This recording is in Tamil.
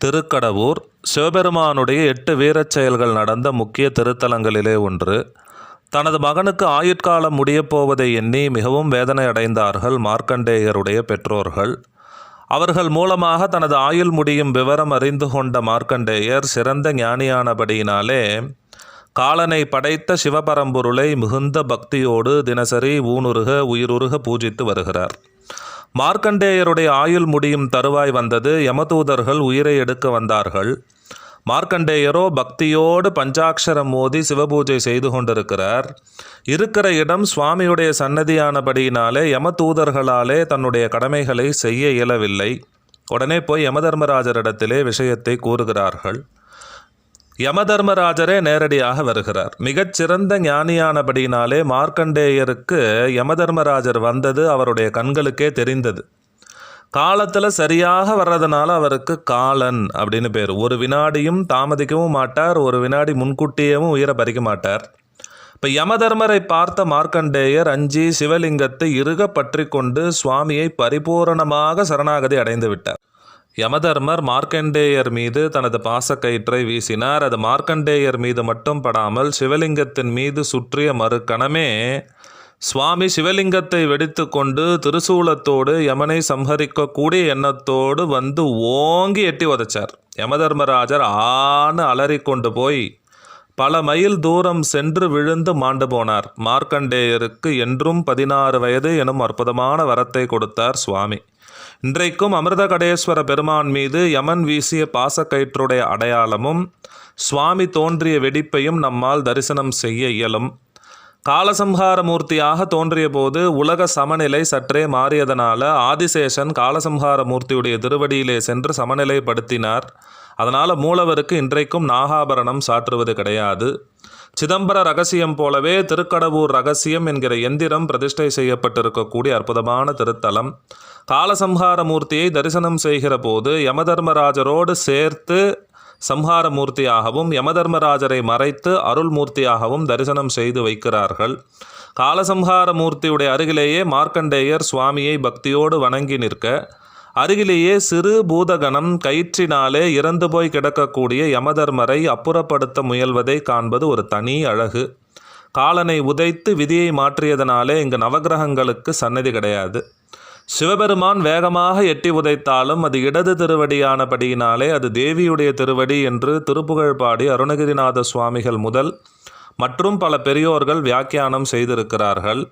திருக்கடவூர் சிவபெருமானுடைய எட்டு வீரச் செயல்கள் நடந்த முக்கிய திருத்தலங்களிலே ஒன்று. தனது மகனுக்கு ஆயுட்காலம் முடியப் போவதை எண்ணி மிகவும் வேதனை அடைந்தார்கள் மார்க்கண்டேயருடைய பெற்றோர்கள். அவர்கள் மூலமாக தனது ஆயுள் முடியும் விவரம் அறிந்து கொண்ட மார்க்கண்டேயர் சிறந்த ஞானியானபடியினாலே காலனை படைத்த சிவபரம்பொருளை மிகுந்த பக்தியோடு தினசரி ஊனுருக உயிருருக பூஜித்து வருகிறார். மார்க்கண்டேயருடைய ஆயுள் முடியும் தருவாய் வந்தது யமதூதர்கள் உயிரை எடுக்க வந்தார்கள். மார்க்கண்டேயரோ பக்தியோடு பஞ்சாட்சரம் மோதி சிவபூஜை செய்து கொண்டிருக்கிறார். இருக்கிற இடம் சுவாமியுடைய சன்னதியானபடியினாலே யமதூதர்களாலே தன்னுடைய கடமைகளை செய்ய இயலவில்லை. உடனே போய் யமதர்மராஜரிடத்திலே விஷயத்தை கூறுகிறார்கள். யமதர்மராஜரே நேரடியாக வருகிறார். மிகச்சிறந்த ஞானியானபடியினாலே மார்க்கண்டேயருக்கு யமதர்மராஜர் வந்தது அவருடைய கண்களுக்கே தெரிந்தது. காலத்தில் சரியாக வர்றதுனால அவருக்கு காலன் அப்படின்னு பேர். ஒரு வினாடியும் தாமதிக்கவும் மாட்டார் ஒரு வினாடி முன்கூட்டியவும் உயிரை பறிக்க மாட்டார். இப்போ யமதர்மரை பார்த்த மார்க்கண்டேயர் அஞ்சி சிவலிங்கத்தை இறுக பற்றி கொண்டு சுவாமியை பரிபூரணமாக சரணாகதி அடைந்து விட்டார். யமதர்மர் மார்க்கண்டேயர் மீது தனது பாசக்கயிற்றை வீசினார். அது மார்க்கண்டேயர் மீது மட்டும் படாமல் சிவலிங்கத்தின் மீது சுற்றிய மறுக்கணமே சுவாமி சிவலிங்கத்தை வெடித்து கொண்டு திருசூலத்தோடு யமனை சம்ஹரிக்கக்கூடிய எண்ணத்தோடு வந்து ஓங்கி எட்டி உதைச்சார். யமதர்மராஜர் ஆன்னு அலறிக்கொண்டு போய் பல மைல் தூரம் சென்று விழுந்து மாண்டு போனார். மார்க்கண்டேயருக்கு என்றும் பதினாறு வயது எனும் அற்புதமான வரத்தை கொடுத்தார் சுவாமி. இன்றைக்கும் அமிர்த கடேஸ்வர பெருமான் மீது யமன் வீசிய பாசக்கயிற்றுடைய அடையாளமும் சுவாமி தோன்றிய வெடிப்பையும் நம்மால் தரிசனம் செய்ய இயலும். காலசம்ஹார மூர்த்தியாக தோன்றிய போது உலக சமநிலை சற்றே மாறியதனால ஆதிசேஷன் காலசம்ஹார மூர்த்தியுடைய திருவடியிலே சென்று சமநிலைப்படுத்தினார். அதனால் மூலவருக்கு இன்றைக்கும் நாகாபரணம் சாற்றுவது கிடையாது. சிதம்பர ரகசியம் போலவே திருக்கடவூர் ரகசியம் என்கிற எந்திரம் பிரதிஷ்டை செய்யப்பட்டிருக்கக்கூடிய அற்புதமான திருத்தலம். காலசம்ஹார மூர்த்தியை தரிசனம் செய்கிற போது யமதர்மராஜரோடு சேர்த்து சம்ஹார மூர்த்தியாகவும் யமதர்மராஜரை மறைத்து அருள்மூர்த்தியாகவும் தரிசனம் செய்து வைக்கிறார்கள். காலசம்ஹார மூர்த்தியுடைய அருகிலேயே மார்க்கண்டேயர் சுவாமியை பக்தியோடு வணங்கி நிற்க அருகிலேயே சிறு பூதகணம் கயிற்றினாலே இறந்து போய் கிடக்கக்கூடிய யமதர்மரை அப்புறப்படுத்த முயல்வதை காண்பது ஒரு தனி அழகு. காலனை உதைத்து விதியை மாற்றியதனாலே இங்கு நவகிரகங்களுக்கு சன்னதி கிடையாது. சிவபெருமான் வேகமாக எட்டி உதைத்தாலும் அது இடது திருவடியானபடியினாலே அது தேவியுடைய திருவடி என்று திருப்புகழ் பாடி அருணகிரிநாத சுவாமிகள் முதல் மற்றும் பல பெரியோர்கள் வியாக்கியானம் செய்திருக்கிறார்கள்.